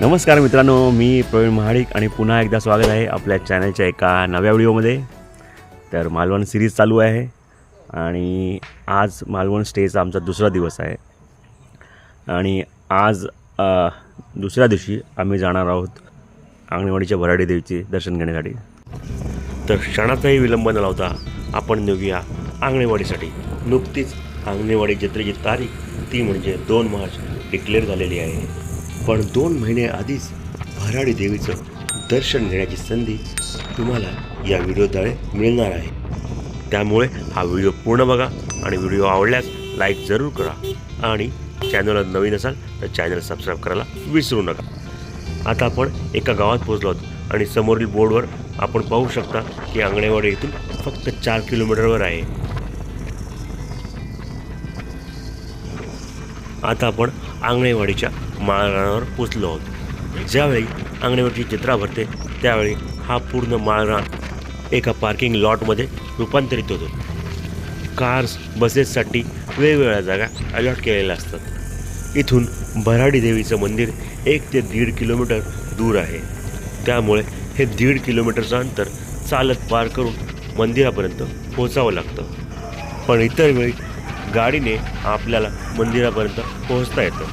नमस्कार मित्रांनो मी प्रवीण महाडिक आणि पुन्हा एकदा स्वागत आहे आपल्या चॅनलच्या एका नव्या व्हिडिओमध्ये. तर मालवण सिरीज चालू आहे आणि आज मालवण स्टेचा आमचा दुसरा दिवस आहे. आणि आज अ, दुसऱ्या दिवशी आम्ही जाणार आहोत अंगणवाडीच्या भराडी देवीचे दर्शन घेण्यासाठी. तर क्षणाचाही विलंब न लावता आपण निघूया आंगणेवाडीसाठी नुकतीच आंगणेवाडी जत्रेची तारीख ती म्हणजे दोन मार्च डिक्लेअर झालेली आहे. पण दोन महिने आधीच भराडी देवीचं दर्शन घेण्याची संधी तुम्हाला या व्हिडिओद्वारे मिळणार आहे. त्यामुळे हा व्हिडिओ पूर्ण बघा आणि व्हिडिओ आवडल्यास लाईक जरूर करा आणि चॅनलला नवीन असाल तर चॅनल सबस्क्राईब करायला विसरू नका. आता आपण एका गावात पोहोचलो आहोत आणि समोरील बोर्डवर आपण पाहू शकता की आंगणेवाडी इथून फक्त चार किलोमीटरवर आहे. आता आपण आंगणेवाडीच्या माळरानावर पोचलो आहोत ज्यावेळी आंगणेवाडीची चित्रा भरते त्यावेळी हा पूर्ण माळरान एका पार्किंग लॉटमध्ये रूपांतरित होतो. कार्स बसेससाठी वेगवेगळ्या जागा अलॉट केलेल्या असतात. इथून भराडी देवीचं मंदिर एक ते दीड किलोमीटर दूर आहे. त्यामुळे हे दीड किलोमीटरचं अंतर चालत पार करून मंदिरापर्यंत पोहोचावं लागतं. पण इतर वेळी गाडीने आपल्याला मंदिरापर्यंत पोहोचता येतं.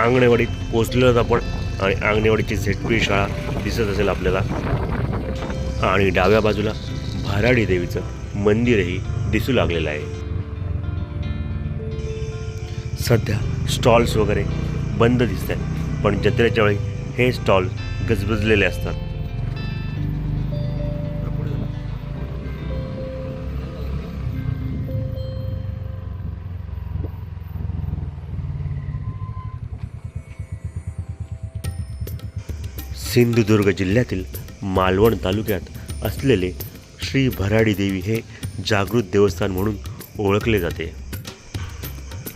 आंगणेवाडीत पोचलेलोच आपण आणि आंगणेवाडीची झेटपी शाळा दिसत असेल आपल्याला. आणि डाव्या बाजूला भाराडी देवीचं मंदिरही दिसू लागलेलं आहे. सध्या स्टॉल्स वगैरे बंद दिसत आहेत पण जत्रेच्या वेळी हे स्टॉल गजबजलेले असतात. सिंधुदुर्ग जिल्ह्यातील मालवण तालुक्यात असलेले श्री भराडी देवी हे जागृत देवस्थान म्हणून ओळखले जाते.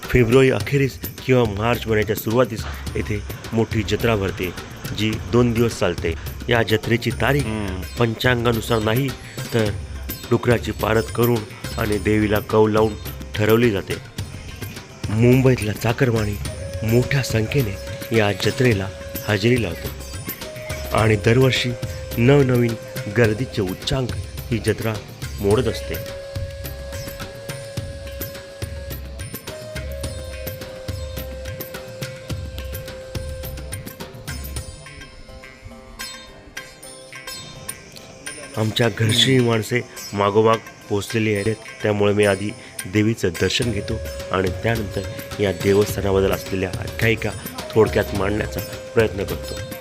फेब्रुवारी अखेरीस किंवा मार्च महिन्याच्या सुरुवातीस येथे मोठी जत्रा भरते जी दोन दिवस चालते. या जत्रेची तारीख पंचांगानुसार नाही तर डुकराची पारत करून आणि देवीला कौ लावून ठरवली जाते. मुंबईतला चाकरमानी मोठ्या संख्येने या जत्रेला हजेरी लावतो. आणि दरवर्षी नवनवीन गर्दीचे उच्चांक ही जत्रा मोडत असते. आमच्या घरची माणसे मागोमाग पोचलेली आहेत. त्यामुळे मी आधी देवीचं दर्शन घेतो आणि त्यानंतर या देवस्थानाबद्दल असलेल्या आख्यायिका थोडक्यात मांडण्याचा प्रयत्न करतो.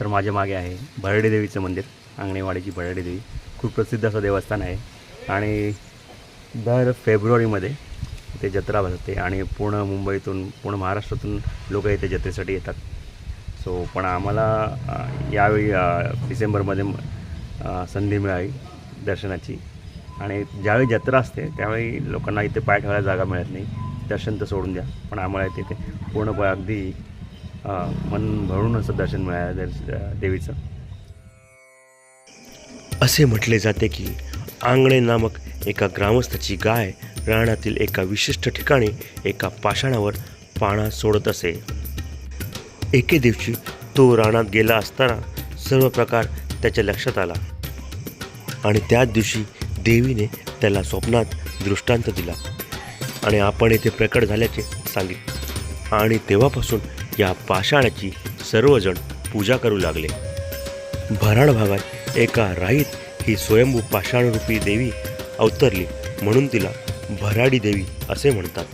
तर माझ्या मागे आहे भरडी देवीचं मंदिर आंगणेवाडीची भरडी देवी. खूप प्रसिद्ध असं देवस्थान आहे. आणि दर फेब्रुवारीमध्ये इथे जत्रा भरते आणि पूर्ण मुंबईतून पूर्ण महाराष्ट्रातून लोक इथे जत्रेसाठी येतात. सो पण आम्हाला यावेळी डिसेंबरमध्ये संधी मिळाली दर्शनाची. आणि ज्यावेळी जत्रा असते त्यावेळी लोकांना इथे पाय ठेवायला जागा मिळत नाही. दर्शन तर सोडून द्या पण आम्हाला इथे पूर्ण पूर्णपणे अगदी मन भरून असं दर्शन मिळालं देवीचं. असे म्हटले जाते की आंगणे नामक एका ग्रामस्थाची गाय रानातील एका विशिष्ट ठिकाणी एका पाषाणावर पाणा सोडत असे. एके दिवशी तो रानात गेला असताना सर्व प्रकार त्याच्या लक्षात आला. आणि त्याच दिवशी देवीने त्याला स्वप्नात दृष्टांत दिला. आणि आपण येथे प्रकट झाल्याचे सांगितले. आणि तेव्हापासून या पाषाणाची सर्वजण पूजा करू लागले. भराड भागात एका राईत ही स्वयंभू पाषाणरूपी देवी अवतरली म्हणून तिला भराडी देवी असे म्हणतात.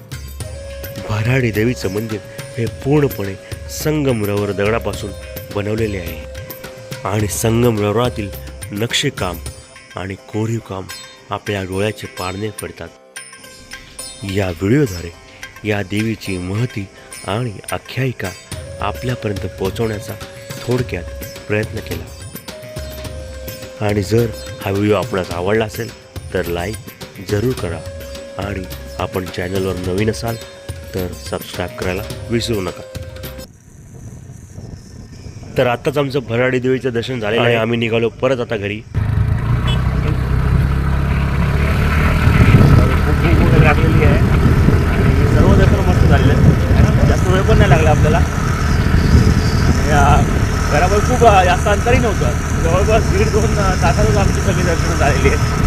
भराडी देवीचं मंदिर हे पूर्णपणे संगमरवर दगडापासून बनवलेले आहे. आणि संगमरवरातील नक्षीकाम आणि कोरीव काम आपल्या डोळ्याचे पारणे पडतात. या व्हिडिओद्वारे या देवीची महती आणि आख्यायिका आपल्यापर्यंत पोहोचवण्याचा थोडक्यात प्रयत्न केला. आणि जर हा व्हिडिओ आपणास आवडला असेल तर लाईक जरूर करा. आणि आपण चॅनलवर नवीन असाल तर सबस्क्राईब करायला विसरू नका. तर आत्ताच आमचं भराडी देवीचं दर्शन झालेलं आहे. आम्ही निघालो परत आता घरी खूप भूक वगैरे लागलेली आहे आणि सर्व दर्शन मस्त झालेलं आहे जास्त वेळ पण नाही लागला आपल्याला आणि, अं, घरामध्ये खूप अं, जास्त अंतरही नव्हतं. जवळपास दीड दोन तासातच आमची सगळी दर्शनं झालेली आहेत.